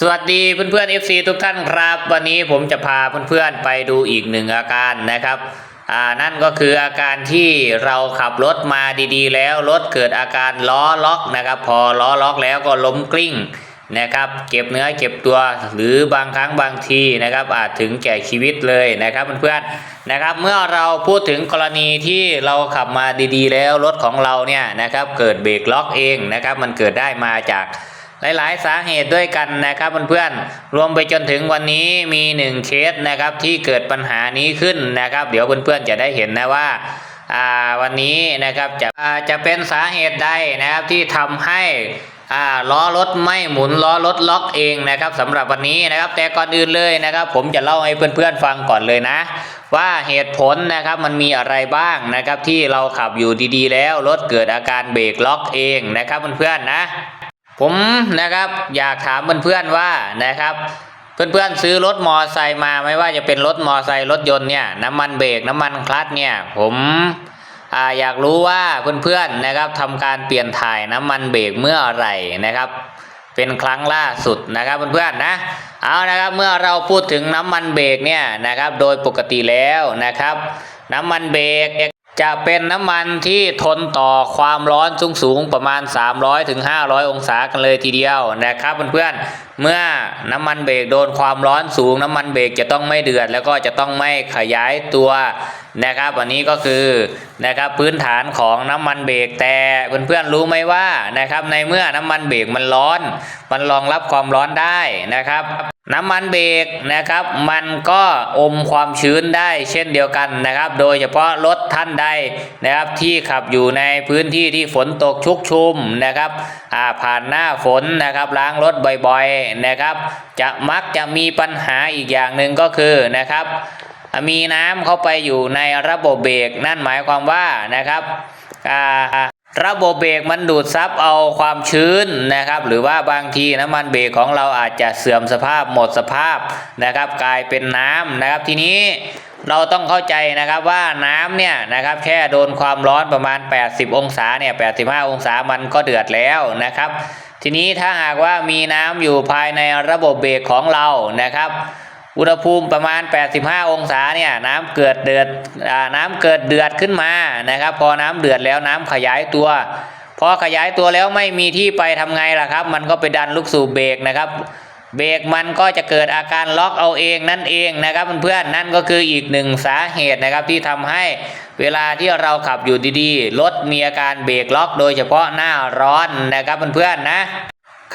สวัสดีเพื่อนๆ FC ทุกท่านครับ วันนี้ผมจะพาเพื่อนๆไปดูอีกหนึ่งอาการนะครับอ่านั่นก็คืออาการที่เราขับรถมาดีๆ แล้วรถเกิดอาการล้อล็อกนะครับ พอล้อล็อกแล้วก็ล้มกลิ้งนะครับ เก็บเนื้อเก็บตัวหรือบางครั้งบางทีนะครับ อาจถึงแก่ชีวิตเลยนะครับเพื่อนๆนะครับ เมื่อเราพูดถึงกรณีที่เราขับมาดีๆ แล้วรถของเราเนี่ยนะครับ เกิดเบรกล็อกเองนะครับ มันเกิดได้มาจาก หลาย ๆ สาเหตุด้วยกันนะครับเพื่อนๆรวมไปจนถึงวันนี้มีหนึ่งเคสนะครับที่เกิดปัญหานี้ขึ้นนะครับ เดี๋ยวเพื่อนๆจะได้เห็นนะว่าวันนี้นะครับจะจะเป็นสาเหตุใดนะครับที่ทำให้ล้อรถไม่หมุนล้อรถล็อกเองนะครับสำหรับวันนี้นะครับ แต่ก่อนอื่นเลยนะครับ ผมจะเล่าให้เพื่อนๆฟังก่อนเลยนะ ว่าเหตุผลนะครับมันมีอะไรบ้างนะครับที่เราขับอยู่ดีๆ แล้วรถเกิดอาการเบรกล็อกเองนะครับเพื่อนๆนะ ผมนะครับอยากถามเพื่อนๆว่านะครับ เพื่อนๆซื้อรถมอไซค์มาไม่ว่าจะเป็นรถมอไซค์รถยนต์เนี่ยน้ำมันเบรกน้ำมันคลัตช์เนี่ยผมออยากรู้ว่าเพื่อนๆนะครับทำการเปลี่ยนถ่ายน้ำมันเบรกเมื่อไหร่นะครับ เป็นครั้งล่าสุดนะครับเพื่อนๆนะเอานะครับเมื่อเราพูดถึงน้ำมันเบรกเนี่ยนะครับ โดยปกติแล้วนะครับ น้ำมันเบรก จะเป็นน้ำมันที่ทนต่อความร้อนสูงสูงประมาณ 300ถึง500 องศากันเลยทีเดียวนะครับเพื่อนๆเมื่อน้ำมันเบรกโดนความร้อนสูง น้ำมันเบรกจะต้องไม่เดือด แล้วก็จะต้องไม่ขยายตัวนะครับอันนี้ก็คือนะครับพื้นฐานของน้ำมันเบรกแต่เพื่อนๆรู้ไหมว่านะครับในเมื่อน้ำมันเบรกมันร้อน มันรองรับความร้อนได้นะครับ น้ำมันเบรกนะครับ มันก็อมความชื้นได้เช่นเดียวกันนะครับ โดยเฉพาะรถท่านใดนะครับที่ขับอยู่ในพื้นที่ที่ฝนตกชุกชุมนะครับผ่านหน้าฝนนะครับล้างรถบ่อยๆนะครับ จะมักจะมีปัญหาอีกอย่างหนึ่งก็คือนะครับ มีน้ำเข้าไปอยู่ในระบบเบรกนั่นหมายความว่านะครับอ่า ระบบเบรกมันดูดซับเอาความชื้นนะครับ หรือว่าบางทีน้ำมันเบรกของเราอาจจะเสื่อมสภาพหมดสภาพนะครับ กลายเป็นน้ำนะครับทีนี้เราต้องเข้าใจนะครับว่าน้ำเนี่ยนะครับแค่โดนความร้อนประมาณ 80 องศาเนี่ย 85 องศามันก็เดือดแล้วนะครับ ทีนี้ถ้าหากว่ามีน้ำอยู่ภายในระบบเบรกของเรานะครับ อุณหภูมิประมาณ 85 องศาเนี่ยน้ำเกิดเดือดอน้ำเกิดเดือดขึ้นมานะครับ พอน้ำเดือดแล้วน้ำขยายตัว พอขยายตัวแล้วไม่มีที่ไปทำไงล่ะครับ มันก็ไปดันลูกสูบเบรกนะครับ เบรกมันก็จะเกิดอาการล็อกเอาเองนั่นเองนะครับเพื่อนๆนั่นก็คืออีกหนึ่งสาเหตุนะครับที่ทำให้เวลาที่เราขับอยู่ดีๆรถมีอาการเบรกล็อก โดยเฉพาะหน้าร้อนนะครับเพื่อนๆนะ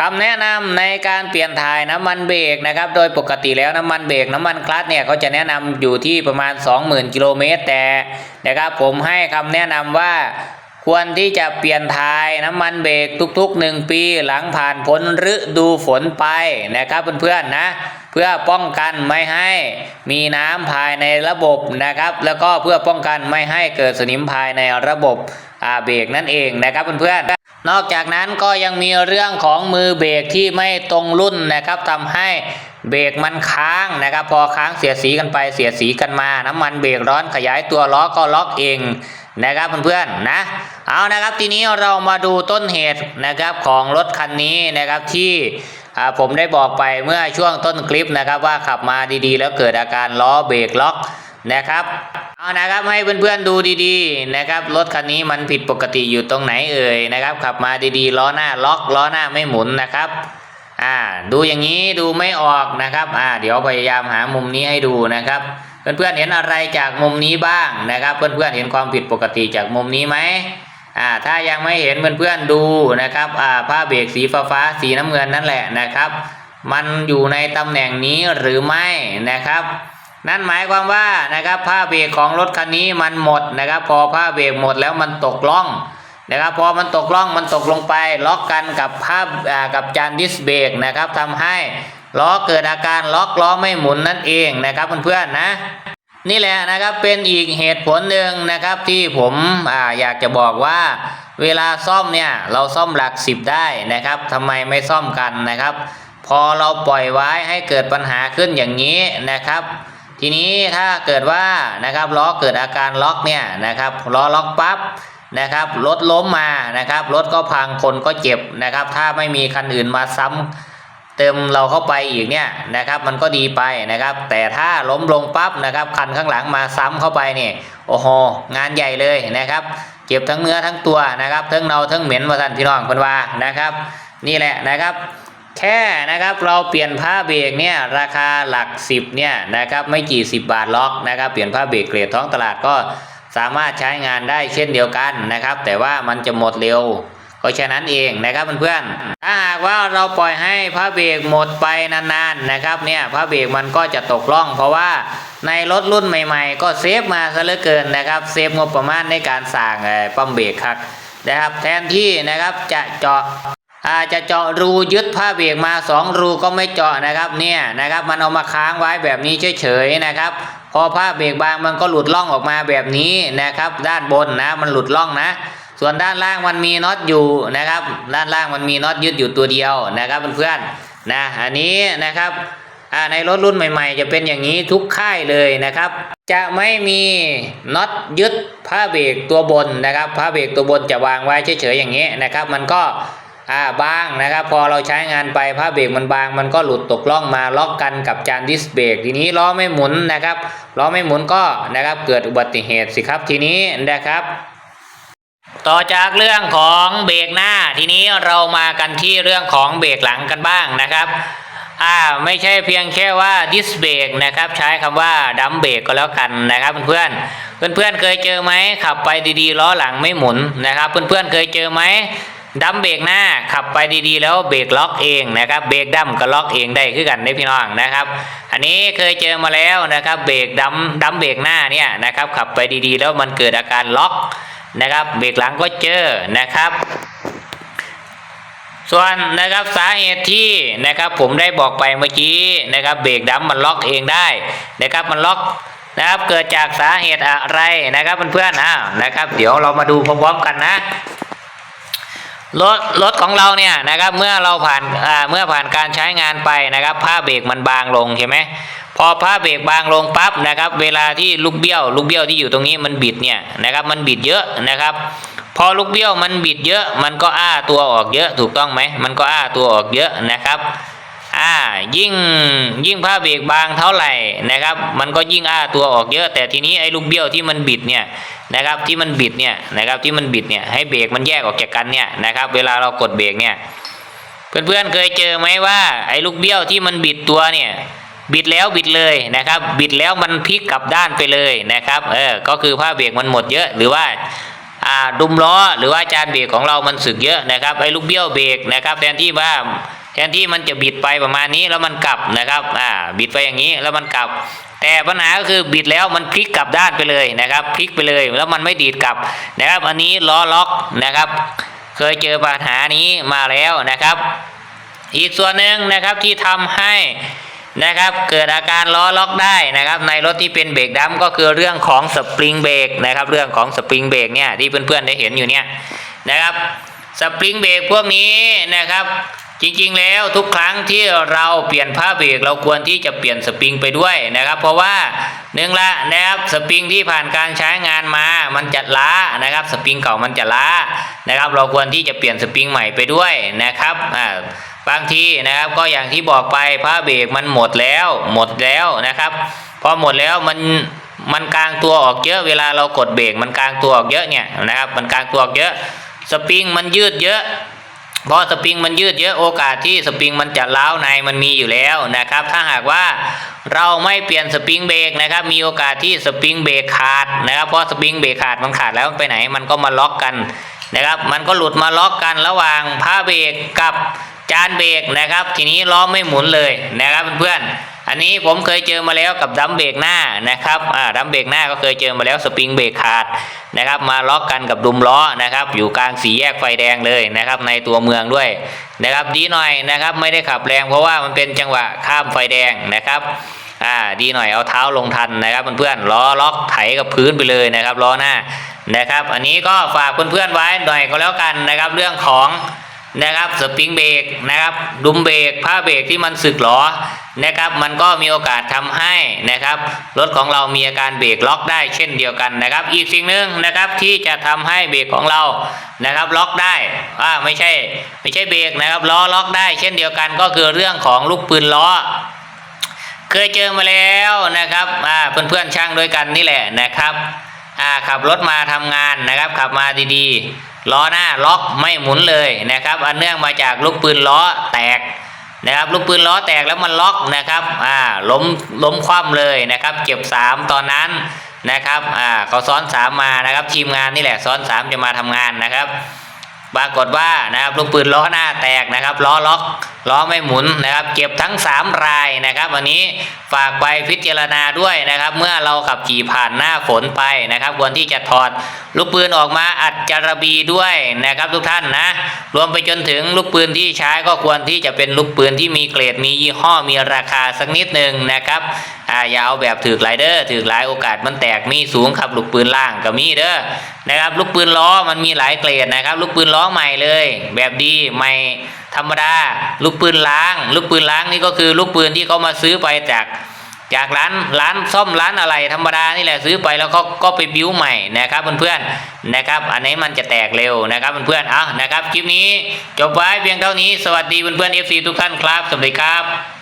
คำแนะนำในการเปลี่ยนถ่ายน้ำมันเบรกนะครับ โดยปกติแล้วน้ำมันเบรกน้ำมันคลัตเนี่ยเขาจะแนะนำอยู่ที่ประมาณ 20,000 กิโลเมตรแต่นะครับผมให้คำแนะนำว่าควรที่จะเปลี่ยนถ่ายน้ำมันเบรกทุกๆ 1 ปีหลังผ่านพ้นฤดูฝนไปนะครับเพื่อนๆนะ เพื่อป้องกันไม่ให้มีน้ำภายในระบบนะครับ แล้วก็เพื่อป้องกันไม่ให้เกิดสนิมภายในระบบอาเบรกนั่นเองนะครับเพื่อนๆ นอกจากนั้นก็ยังมีเรื่องของมือเบรกที่ไม่ตรงรุ่นนะครับทำให้เบรกมันค้างนะครับ พอค้างเสียสีกันไปเสียสีกันมา น้ำมันเบรกร้อนขยายตัวล้อก็ล็อกเองนะครับเพื่อนๆนะ เอานะครับทีนี้เรามาดูต้นเหตุนะครับของรถคันนี้นะครับที่ผมได้บอกไปเมื่อช่วงต้นคลิปนะครับว่าขับมาดีๆ แล้วเกิดอาการล้อเบรกล็อก นะครับเอานะครับให้เพื่อนๆดูดีๆนะครับรถคันนี้มันผิดปกติอยู่ตรงไหนเอ่ยนะครับ ขับมาดีๆล้อหน้าล็อกล้อหน้าไม่หมุนนะครับอ่าดูอย่างนี้ดูไม่ออกนะครับอ่าเดี๋ยวพยายามหามุมนี้ให้ดูนะครับ เพื่อนๆเห็นอะไรจากมุมนี้บ้างนะครับ เพื่อนๆเห็นความผิดปกติจากมุมนี้ไหมอ่าถ้ายังไม่เห็นเพื่อนๆดูนะครับอ่าผ้าเบรกสีฟ้าฟ้าสีน้ำเงินนั่นแหละนะครับ มันอยู่ในตำแหน่งนี้หรือไม่นะครับ นั่นหมายความว่านะครับผ้าเบรกของรถคันนี้มันหมดนะครับ พอผ้าเบรกหมดแล้วมันตกล่องนะครับพอมันตกล่องมันตกลงไป ล็อกกันกับภาพอ่ากับจานดิสเบรกนะครับทำให้ล้อเกิดอาการล็อกล้อไม่หมุนนั่นเองนะครับเพื่อนๆนะ นี่แหละนะครับเป็นอีกเหตุผลหนึ่งนะครับที่ผมออยากจะบอกว่า เวลาซ่อมเนี่ยเราซ่อมหลักสิบได้นะครับทำไมไม่ซ่อมกันนะครับ พอเราปล่อยไว้ให้เกิดปัญหาขึ้นอย่างนี้นะครับ ทีนี้ถ้าเกิดว่านะครับล้อเกิดอาการล็อกเนี่ยนะครับล้อล็อกปั๊บนะครับรถล้มมานะครับรถก็พังคนก็เจ็บนะครับ ถ้าไม่มีคันอื่นมาซ้ำเติมเราเข้าไปอีกเนี่ยนะครับ มันก็ดีไปนะครับ แต่ถ้าล้มลงปั๊บนะครับ คันข้างหลังมาซ้ำเข้าไปเนี่ยโอ้โหงานใหญ่เลยนะครับ เจ็บทั้งเนื้อทั้งตัวนะครับทั้งเนาทั้งเหม็นมาท่นพี่น้องคนว่านะครับ นี่แหละนะครับ แค่นะครับเราเปลี่ยนผ้าเบรกเนี่ยราคาหลักสิบเนี่ยนะครับไม่กี่สิบบาทล็อกนะครับเปลี่ยนผ้าเบรกเกรดท้องตลาดก็สามารถใช้งานได้เช่นเดียวกันนะครับ แต่ว่ามันจะหมดเร็วก็แค่นั้นเองนะครับเพื่อนๆถ้าหากว่าเราปล่อยให้ผ้าเบรกหมดไปนานๆนะครับเนี่ยผ้าเบรกมันก็จะตกล่อง เพราะว่าในรถรุ่นใหม่ๆ ก็เซฟมาซะเหลือเกินนะครับเซฟงบประมาณในการสั่งปั๊มเบรกครับนะครับแทนที่นะครับจะเจาะ อาจจะเจาะรูยึดผ้าเบรกมาสองรูก็ไม่เจาะนะครับเนี่ยนะครับมันเอามาค้างไว้แบบนี้เฉยๆนะครับ พอผ้าเบรกบางมันก็หลุดล่องออกมาแบบนี้นะครับ ด้านบนนะมันหลุดล่องนะ ส่วนด้านล่างมันมีน็อตอยู่นะครับ ด้านล่างมันมีน็อตยึดอยู่ตัวเดียวนะครับเพื่อนๆนะอันนี้นะครับในรถรุ่นใหม่ ๆ จะเป็นอย่างนี้ทุกค่ายเลยนะครับ จะไม่มีน็อตยึดผ้าเบรกตัวบนนะครับผ้าเบรกตัวบนจะวางไว้เฉยๆอย่างนี้นะครับ มันก็ อ่าบางนะครับ พอเราใช้งานไปผ้าเบรกมันบาง มันก็หลุดตกล่องมาล็อกกันกับจานดิสเบรกทีนี้ล้อไม่หมุนนะครับล้อไม่หมุนก็นะครับเกิดอุบัติเหตุสิครับทีนี้นะครับต่อจากเรื่องของเบรกหน้าทีนี้เรามากันที่เรื่องของเบรกหลังกันบ้างนะครับอ่าไม่ใช่เพียงแค่ว่าดิสเบรกนะครับใช้คำว่าดัมเบรกก็แล้วกันนะครับเพื่อนๆเพื่อนเคยเจอไหมขับไปดีๆล้อหลังไม่หมุนนะครับ เพื่อนๆเคยเจอไหม ดัมเบรกหน้าขับไปดีๆ แล้วเบรกล็อกเองนะครับเบรกดัมก็ล็อกเองได้คือกันได้พี่น้องนะครับ อันนี้เคยเจอมาแล้วนะครับเบรกดัมดัมเบรกหน้าเนี่ยนะครับขับไปดีๆ แล้วมันเกิดอาการล็อกนะครับเบรกหลังก็เจอนะครับส่วนนะครับสาเหตุที่นะครับผมได้บอกไปเมื่อกี้นะครับเบรกดัมมันล็อกเองได้นะครับมันล็อกนะครับเกิดจากสาเหตุอะไรนะครับเพื่อนๆอ้าวนะครับ เดี๋ยวเรามาดูพร้อมๆกันนะ รถรถของเราเนี่ยนะครับเมื่อเราผ่านเมื่อผ่านการใช้งานไปนะครับผ้าเบรกมันบางลงใช่ไหมพอผ้าเบรกบางลงปั๊บนะครับ เวลาที่ลูกเบี้ยว ลูกเบี้ยวที่อยู่ตรงนี้มันบิดเนี่ยนะครับ มันบิดเยอะนะครับ พอลูกเบี้ยวมันบิดเยอะ มันก็อ้าตัวออกเยอะถูกต้องไหมมันก็อ้าตัวออกเยอะนะครับอ่ายิ่งยิ่งผ้าเบรกบางเท่าไหร่นะครับ มันก็ยิ่งอ้าตัวออกเยอะ แต่ทีนี้ไอ้ลูกเบี้ยวที่มันบิดเนี่ย นะครับที่มันบิดเนี่ยนะครับที่มันบิดเนี่ยให้เบรกมันแยกออกจากกันเนี่ยนะครับ เวลาเรากดเบรกเนี่ยเพื่อนๆเคยเจอไหมว่าไอ้ลูกเบี้ยวที่มันบิดตัวเนี่ยบิดแล้วบิดเลยนะครับ บิดแล้วมันพลิกกลับด้านไปเลยนะครับเออก็คือผ้าเบรกมันหมดเยอะหรือว่าอ่าดุมล้อหรือว่าจานเบรกของเรามันสึกเยอะนะครับไอ้ลูกเบี้ยวเบรกนะครับ แทนที่ว่าแทนที่มันจะบิดไปประมาณนี้แล้วมันกลับนะครับอ่าบิดไปอย่างนี้แล้วมันกลับ แต่ปัญหาก็คือบิดแล้วมันพลิกกลับด้านไปเลยนะครับพลิกไปเลยแล้วมันไม่ดีดกลับนะครับอันนี้ล้อล็อกนะครับ เคยเจอปัญหานี้มาแล้วนะครับ อีกส่วนหนึ่งนะครับที่ทำให้นะครับเกิดอาการล้อล็อกได้นะครับ ในรถที่เป็นเบรกดัมก็คือเรื่องของสปริงเบรกนะครับ เรื่องของสปริงเบรกเนี่ยที่เพื่อนๆได้เห็นอยู่เนี่ยนะครับสปริงเบรกพวกนี้นะครับ จริงๆแล้วทุกครั้งที่เราเปลี่ยนผ้าเบรกเราควรที่จะเปลี่ยนสปริงไปด้วยนะครับ เพราะว่าหนึ่งละนะครับสปริงที่ผ่านการใช้งานมามันจะล้านะครับ สปริงเก่ามันจะล้านะครับ เราควรที่จะเปลี่ยนสปริงใหม่ไปด้วยนะครับอ่าบางทีนะครับก็อย่างที่บอกไปผ้าเบรกมันหมดแล้ว หมดแล้วนะครับพอหมดแล้วมันมันกลางตัวออกเยอะเวลาเรากดเบรกมันกลางตัวออกเยอะเนี่ยนะครับ มันกลางตัวออกเยอะ สปริงมันยืดเยอะ เพราะสปริงมันยืดเยอะโอกาสที่สปริงมันจะล้าวในมันมีอยู่แล้วนะครับ ถ้าหากว่าเราไม่เปลี่ยนสปริงเบรกนะครับ มีโอกาสที่สปริงเบรกขาดนะครับเพราะสปริงเบรกขาดมันขาดแล้วมันไปไหน มันก็มาล็อกกันนะครับ มันก็หลุดมาล็อกกันระหว่างผ้าเบรกกับจานเบรกนะครับ ทีนี้ล้อไม่หมุนเลยนะครับเพื่อนๆ อันนี้ผมเคยเจอมาแล้วกับดัมเบรกหน้านะครับอ่าดัมเบรกหน้าก็เคยเจอมาแล้วสปริงเบรกขาดนะครับ มาล็อกกันกับดุมล้อนะครับ อยู่กลางสี่แยกไฟแดงเลยนะครับ ในตัวเมืองด้วยนะครับ ดีหน่อยนะครับไม่ได้ขับแรงเพราะว่ามันเป็นจังหวะข้ามไฟแดงนะครับอ่าดีหน่อยเอาเท้าลงทันนะครับเพื่อนๆล้อล็อกไถกับพื้นไปเลยนะครับล้อหน้านะครับ อันนี้ก็ฝากเพื่อนๆไว้หน่อยก็แล้วกันนะครับ เรื่องของนะครับสปริงเบรกนะครับดุมเบรกผ้าเบรกที่มันสึกหรอ นะครับ มันก็มีโอกาสทำให้นะครับรถของเรามีอาการเบรกล็อกได้เช่นเดียวกันนะครับ อีกสิ่งหนึ่งนะครับที่จะทำให้เบรกของเรานะครับ ล็อกได้อ่าไม่ใช่ไม่ใช่เบรกนะครับล้อล็อกได้เช่นเดียวกัน ก็คือเรื่องของลูกปืนล้อเคยเจอมาแล้วนะครับอ่าเพื่อนๆช่างด้วยกันนี่แหละนะครับอ่าขับรถมาทำงานนะครับ ขับมาดีๆล้อหน้าล็อกไม่หมุนเลยนะครับ อันเนื่องมาจากลูกปืนล้อแตก นะครับลูกปืนล้อแตกแล้วมันล็อกนะครับอ่าล้มล้มคว่ำเลยนะครับเจ็บสามตอนนั้นนะครับอ่าเขาซ้อนสามมานะครับ ทีมงานนี่แหละซ้อนสามจะมาทำงานนะครับ ปรากฏว่านะครับลูกปืนล้อหน้าแตกนะครับล้อล็อกล้อไม่หมุนนะครับ เก็บทั้ง 3 รายนะครับ วันนี้ฝากไปพิจารณาด้วยนะครับ เมื่อเราขับขี่ผ่านหน้าฝนไปนะครับ ควรที่จะถอดลูกปืนออกมาอัดจารบีด้วยนะครับ ทุกท่านนะ รวมไปจนถึงลูกปืนที่ใช้ก็ควรที่จะเป็นลูกปืนที่มีเกรดมียี่ห้อมีราคาสักนิดหนึ่งนะครับอ่าอย่าเอาแบบถือไรเดอร์ถือหลายโอกาสมันแตกมีสูงครับลูกปืนล่างก็มีเด้อนะครับ ลูกปืนล้อมันมีหลายเกรดนะครับ ลูกปืนล้อใหม่เลย แบบดีใหม่ ธรรมดา ลูกปืนล้าง ลูกปืนล้างนี่ก็คือลูกปืนที่เขามาซื้อไปจากจากร้านร้านซ่อมร้านอะไรธรรมดานี่แหละซื้อไปแล้วเขาก็ไปบิ้วใหม่นะครับเพื่อนๆนะครับ อันนี้มันจะแตกเร็วนะครับเพื่อนๆเอานะครับคลิปนี้จบไว้เพียงเท่านี้สวัสดีเพื่อนๆ FC ทุกท่านครับสวัสดีครับ